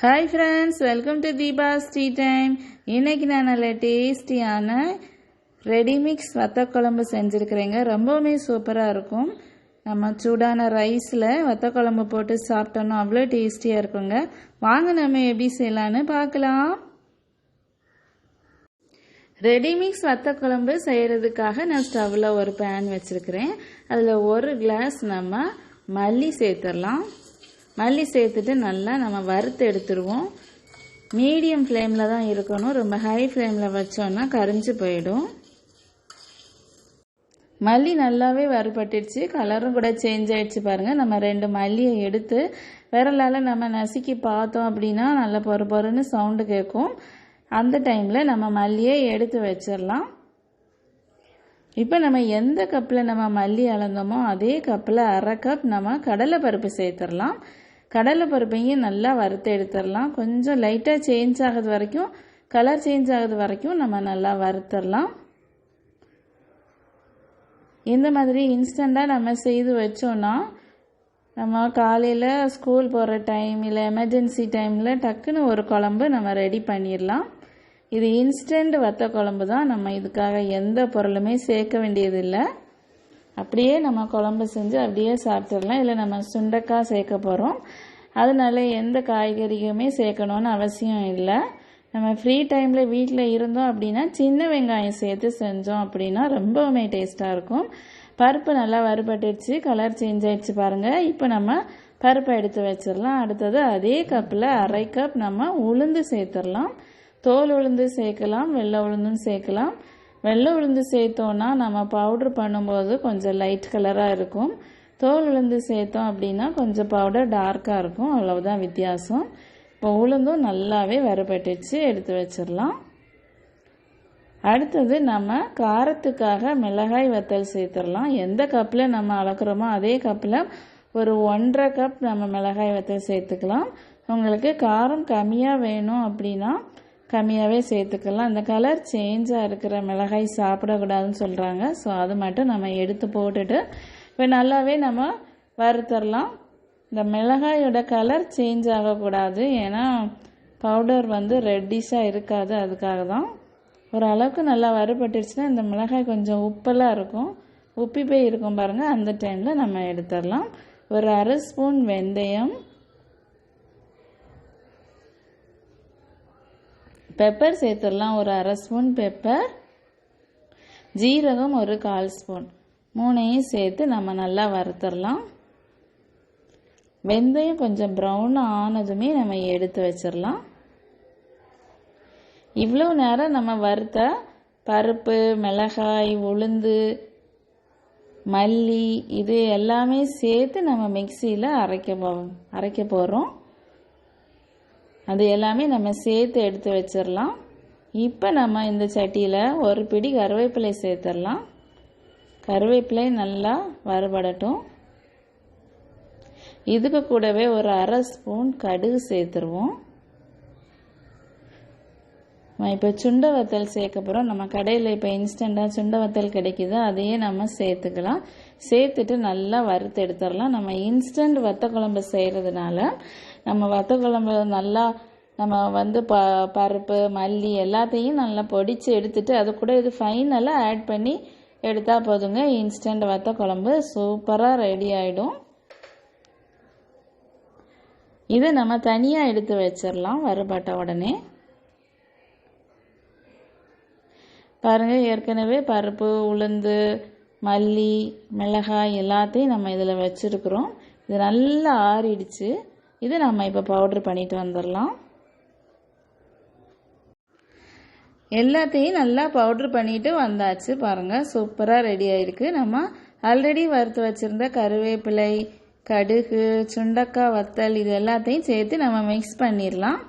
Hi friends welcome to Deepa's tea time இன்றைக்கி நான் நல்ல டேஸ்டியான ரெடிமிக்ஸ் வத்தக்குழம்பு செஞ்சுருக்கிறேங்க. ரொம்பவுமே சூப்பராக இருக்கும். நம்ம சூடான ரைஸில் வத்தக்குழம்பு போட்டு சாப்பிட்டோன்னா அவ்வளோ டேஸ்டியாக இருக்குங்க. வாங்க நம்ம எப்படி செய்யலான்னு பார்க்கலாம். ரெடிமிக்ஸ் வத்தக்குழம்பு செய்கிறதுக்காக நான் ஸ்டவ்வில் ஒரு பேன் வச்சுருக்கிறேன். அதில் ஒரு கிளாஸ் நம்ம மல்லி சேர்த்துடலாம். மல்லி சேர்த்துட்டு நல்லா நம்ம வறுத்து எடுத்துருவோம். மீடியம் ஃப்ளேமில் தான் இருக்கணும். ரொம்ப ஹை ஃப்ளேமில் வச்சோன்னா கரைஞ்சி போயிடும். மல்லி நல்லாவே வறுபட்டுடுச்சு. கலரும் கூட சேஞ்ச் ஆயிடுச்சு பாருங்கள் நம்ம ரெண்டு மல்லியை எடுத்து விரலால் நம்ம நசுக்கி பார்த்தோம் அப்படின்னா நல்லா பொறு பொறுன்னு சவுண்டு கேட்கும். அந்த டைமில் நம்ம மல்லியை எடுத்து வச்சிடலாம். இப்போ நம்ம எந்த கப்பில் நம்ம மல்லி அளந்தோமோ அதே கப்பில் அரை கப் நம்ம கடலை பருப்பு சேர்த்துடலாம். கடலை பருப்பையும் நல்லா வறுத்து எடுத்துடலாம். கொஞ்சம் லைட்டாக சேஞ்ச் ஆகுது வரைக்கும் கலர் சேஞ்ச் ஆகுது வரைக்கும் நம்ம நல்லா வறுத்துடலாம். இந்த மாதிரி இன்ஸ்டண்ட்டாக நம்ம செய்து வச்சோன்னா நம்ம காலையில் ஸ்கூல் போகிற டைம் இல்லை எமர்ஜென்சி டைமில் டக்குன்னு ஒரு குழம்பு நம்ம ரெடி பண்ணிடலாம். இது இன்ஸ்டன்ட் வத்த குழம்பு தான் நம்ம இதுக்காக எந்த பொருளுமே சேர்க்க வேண்டியதில்லை. அப்படியே நம்ம குழம்பு செஞ்சு அப்படியே சாப்பிட்டுடலாம். இல்லை நம்ம சுண்டக்காய் சேர்க்க போகிறோம் அதனால எந்த காய்கறியுமே சேர்க்கணுன்னு அவசியம் இல்லை. நம்ம ஃப்ரீ டைமில் வீட்டில் இருந்தோம் அப்படின்னா சின்ன வெங்காயம் சேர்த்து செஞ்சோம் அப்படின்னா ரொம்பவுமே டேஸ்ட்டாக இருக்கும். பருப்பு நல்லா வறுபட்டுடுச்சு கலர் சேஞ்ச் ஆயிடுச்சு பாருங்கள் இப்போ நம்ம பருப்பை எடுத்து வச்சிடலாம். அடுத்தது அதே கப்பில் அரை கப் நம்ம உளுந்து சேர்த்துடலாம். தோல் உளுந்து சேர்க்கலாம் வெள்ளை உளுந்தும் சேர்க்கலாம். வெள்ளை உளுந்து சேர்த்தோன்னா நம்ம பவுட்ரு பண்ணும்போது கொஞ்சம் லைட் கலராக இருக்கும். தோல் உளுந்து சேர்த்தோம் அப்படின்னா கொஞ்சம் பவுடர் டார்க்காக இருக்கும். அவ்வளவுதான் வித்தியாசம். இப்போ உளுந்தும் நல்லாவே வரப்பட்டுச்சு எடுத்து வச்சிடலாம். அடுத்தது நம்ம காரத்துக்காக மிளகாய் வத்தல் சேர்த்துடலாம். எந்த கப்பில் நம்ம அளக்குறோமோ அதே கப்பில் ஒரு ஒன்றரை கப் நம்ம மிளகாய் வத்தல் சேர்த்துக்கலாம். உங்களுக்கு காரம் கம்மியாக வேணும் அப்படின்னா கம்மியாகவே சேர்த்துக்கலாம். இந்த கலர் சேஞ்சாக இருக்கிற மிளகாய் சாப்பிடக்கூடாதுன்னு சொல்கிறாங்க ஸோ அது மட்டும் நம்ம எடுத்து போட்டுட்டு இப்போ நல்லாவே நம்ம வறுத்தரலாம். இந்த மிளகாயோட கலர் சேஞ்ச் ஆகக்கூடாது. ஏன்னா பவுடர் வந்து ரெட்டிஷாக இருக்காது. அதுக்காக தான். ஒரு அளவுக்கு நல்லா வறுபட்டுருச்சுன்னா இந்த மிளகாய் கொஞ்சம் உப்பெல்லாம் இருக்கும். உப்பி போய் இருக்கும் பாருங்கள் அந்த டைமில் நம்ம எடுத்துடலாம் ஒரு அரை ஸ்பூன் வெந்தயம் பெப்பர் சேர்த்துடலாம். ஒரு அரை ஸ்பூன் பெப்பர் ஜீரகம் ஒரு கால் ஸ்பூன் மூணையும் சேர்த்து நம்ம நல்லா வறுத்துடலாம். வெந்தயம் கொஞ்சம் ப்ரௌன் ஆனதுமே நம்ம எடுத்து வச்சிடலாம். இவ்வளோ நேரம் நம்ம வறுத்த பருப்பு மிளகாய் உளுந்து மல்லி இது எல்லாமே சேர்த்து நம்ம மிக்சியில் அரைக்க போ அரைக்க போகிறோம் அது எல்லாமே நம்ம சேர்த்து எடுத்து வச்சிடலாம் இப்போ நம்ம இந்த சட்டியில் ஒரு பிடி கருவேப்பிலை சேர்த்துடலாம் கருவேப்பிலை நல்லா வறுபடட்டும். இதுக்கு கூடவே ஒரு அரை ஸ்பூன் கடுகு சேர்த்துருவோம். நம்ம இப்போ சுண்ட வத்தல் சேர்க்க போகிறோம் நம்ம கடையில் இப்போ இன்ஸ்டண்ட்டாக சுண்ட வத்தல் கிடைக்கிது. அதையே நம்ம சேர்த்துக்கலாம். சேர்த்துட்டு நல்லா வறுத்து எடுத்துடலாம். நம்ம இன்ஸ்டண்ட் வத்த குழம்பு செய்கிறதுனால நம்ம வத்த குழம்பு நல்லா நம்ம வந்து ப பருப்பு மல்லி எல்லாத்தையும் நல்லா பொடிச்சு எடுத்துட்டு அது கூட இது ஃபைனலாக ஆட் பண்ணி எடுத்தால் போதுங்க. இன்ஸ்டண்ட் வத்த குழம்பு சூப்பராக ரெடி ஆகிடும் இதை நம்ம தனியாக எடுத்து வச்சிடலாம். வறுபட்ட உடனே. பாருங்கள் ஏற்கனவே பருப்பு உளுந்து மல்லி மிளகாய் எல்லாத்தையும் நம்ம இதில் வச்சுருக்குறோம். இது நல்லா ஆறிடுச்சு. இது நம்ம இப்போ பவுட்ரு பண்ணிட்டு வந்துடலாம். எல்லாத்தையும் நல்லா பவுட்ரு பண்ணிட்டு வந்தாச்சு பாருங்கள் சூப்பராக ரெடி ஆயிருக்கு. நம்ம ஆல்ரெடி வறுத்து வச்சுருந்த கருவேப்பிலை கடுகு சுண்டக்காய் வத்தல் இது எல்லாத்தையும் சேர்த்து நம்ம மிக்ஸ் பண்ணிடலாம்.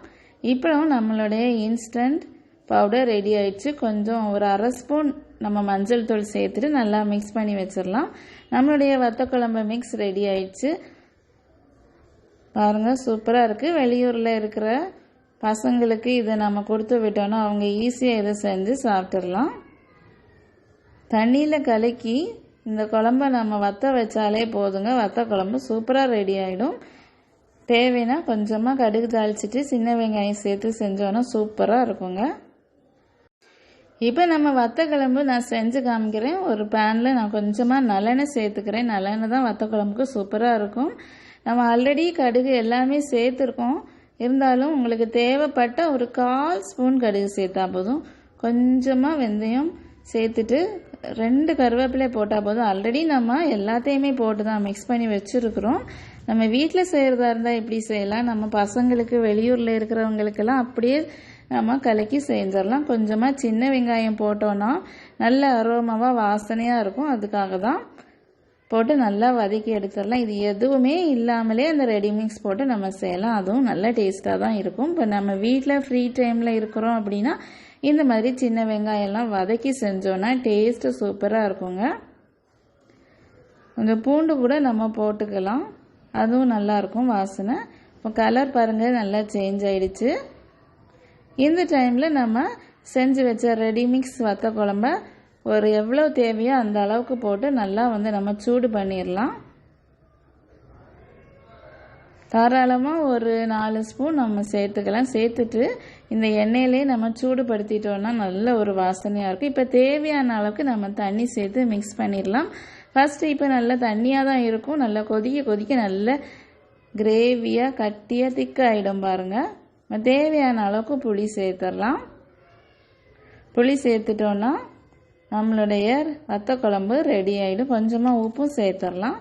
இப்போ நம்மளுடைய இன்ஸ்டன்ட் பவுடர் ரெடி ஆயிடுச்சு. கொஞ்சம் ஒரு அரை ஸ்பூன் நம்ம மஞ்சள் தூள் சேர்த்துட்டு நல்லா மிக்ஸ் பண்ணி வச்சிடலாம். நம்மளுடைய வத்த குழம்பு மிக்ஸ் ரெடி ஆயிடுச்சு. பாருங்கள் சூப்பராக இருக்குது வெளியூரில் இருக்கிற பசங்களுக்கு இதை நம்ம கொடுத்து விட்டோன்னா அவங்க ஈஸியாக இதை செஞ்சு சாப்பிட்டுடலாம். தண்ணியில் கலக்கி இந்த குழம்ப நம்ம வத்த வச்சாலே போதுங்க. வத்த குழம்பு சூப்பராக ரெடி ஆகிடும் தேவைன்னா கொஞ்சமாக கடுகு தாளிச்சிட்டு சின்ன வெங்காயம் சேர்த்து செஞ்சோன்னா சூப்பராக இருக்குங்க. இப்போ நம்ம வத்த குழம்பு நான் செஞ்சு காமிக்கிறேன். ஒரு பேனில் நான் கொஞ்சமாக நல்லெண்ணெய் சேர்த்துக்கிறேன். நல்லெண்ணெய் தான் வத்த குழம்புக்கு சூப்பராக இருக்கும். நம்ம ஆல்ரெடி கடுகு எல்லாமே சேர்த்துருக்கோம். இருந்தாலும் உங்களுக்கு தேவைப்பட்ட ஒரு கால் ஸ்பூன் கடுகு சேர்த்தா போதும். கொஞ்சமாக வெந்தயம் சேர்த்துட்டு ரெண்டு கருவேப்பிலை போட்டால் போதும். ஆல்ரெடி நம்ம எல்லாத்தையுமே போட்டு தான் மிக்ஸ் பண்ணி வச்சுருக்குறோம். நம்ம வீட்டில் செய்கிறதா இருந்தால் எப்படி செய்யலாம்? நம்ம பசங்களுக்கு வெளியூரில் இருக்கிறவங்களுக்கெல்லாம் அப்படியே நம்ம கலக்கி செஞ்சிடலாம். கொஞ்சமாக சின்ன வெங்காயம் போட்டோன்னா நல்ல அரோமாவாக வாசனையாக இருக்கும். அதுக்காக தான் போட்டு நல்லா வதக்கி எடுத்துடலாம். இது எதுவுமே இல்லாமலே அந்த ரெடிமிக்ஸ் போட்டு நம்ம செய்யலாம். அதுவும் நல்ல டேஸ்ட்டாக தான் இருக்கும். இப்போ நம்ம வீட்டில் ஃப்ரீ டைமில் இருக்கிறோம் அப்படின்னா இந்த மாதிரி சின்ன வெங்காயம்லாம் வதக்கி செஞ்சோன்னா டேஸ்ட்டு சூப்பராக இருக்குங்க. கொஞ்சம் பூண்டு கூட நம்ம போட்டுக்கலாம். அதுவும் நல்லாயிருக்கும் வாசனை. இப்போ கலர் பாருங்கள் நல்லா சேஞ்ச் ஆகிடுச்சு இந்த டைமில் நம்ம செஞ்சு வச்ச ரெடி மிக்ஸ் வத்த குழம்ப ஒரு எவ்வளோ தேவையோ அந்த அளவுக்கு போட்டு நல்லா வந்து நம்ம சூடு பண்ணிடலாம் தாராளமாக ஒரு நாலு ஸ்பூன் நம்ம சேர்த்துக்கலாம். சேர்த்துட்டு இந்த எண்ணெயிலே நம்ம சூடுபடுத்திட்டோம்னா நல்ல ஒரு வாசனையாக இருக்கும். இப்போ தேவையான அளவுக்கு நம்ம தண்ணி சேர்த்து மிக்ஸ் பண்ணிடலாம் ஃபஸ்ட்டு இப்போ நல்லா தண்ணியாக தான் இருக்கும். நல்லா கொதிக்க கொதிக்க நல்ல கிரேவியாக கட்டியாக திக்காகிடும் பாருங்கள் தேவையான அளவுக்கு புளி சேர்த்துடலாம். புளி சேர்த்துட்டோன்னா நம்மளுடைய வத்த குழம்பு ரெடி ஆகிடும் கொஞ்சமாக உப்பும் சேர்த்துடலாம்.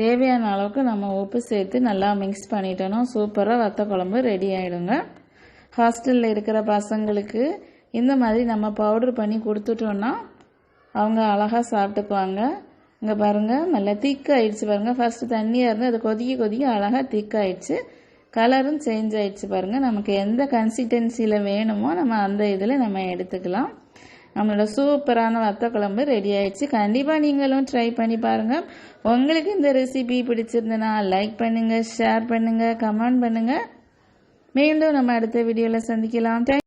தேவையான அளவுக்கு நம்ம உப்பு சேர்த்து நல்லா மிக்ஸ் பண்ணிட்டோன்னா சூப்பராக வத்த குழம்பு ரெடி ஆகிடுங்க ஹாஸ்டலில் இருக்கிற பசங்களுக்கு இந்த மாதிரி நம்ம பவுடர் பண்ணி கொடுத்துட்டோன்னா அவங்க அழகாக சாப்பிட்டுக்குவாங்க இங்கே பாருங்கள் நல்லா திக் ஆயிடுச்சு பாருங்கள் ஃபஸ்ட்டு தண்ணியாக இருந்து அது கொதிக்க கொதிக்க அழகாக திக் ஆயிடுச்சு. கலரும் சேஞ்ச் ஆயிடுச்சு பாருங்கள் நமக்கு எந்த கன்சிஸ்டன்சியில் வேணுமோ நம்ம அந்த இதில் நம்ம எடுத்துக்கலாம். நம்மளோட சூப்பரான வத்த குழம்பு ரெடி ஆயிடுச்சு. கண்டிப்பாக நீங்களும் ட்ரை பண்ணி பாருங்கள் உங்களுக்கு இந்த ரெசிபி பிடிச்சிருந்தனா லைக் பண்ணுங்கள் ஷேர் பண்ணுங்கள் கமெண்ட் பண்ணுங்கள் மீண்டும் நம்ம அடுத்த வீடியோவில் சந்திக்கலாம்.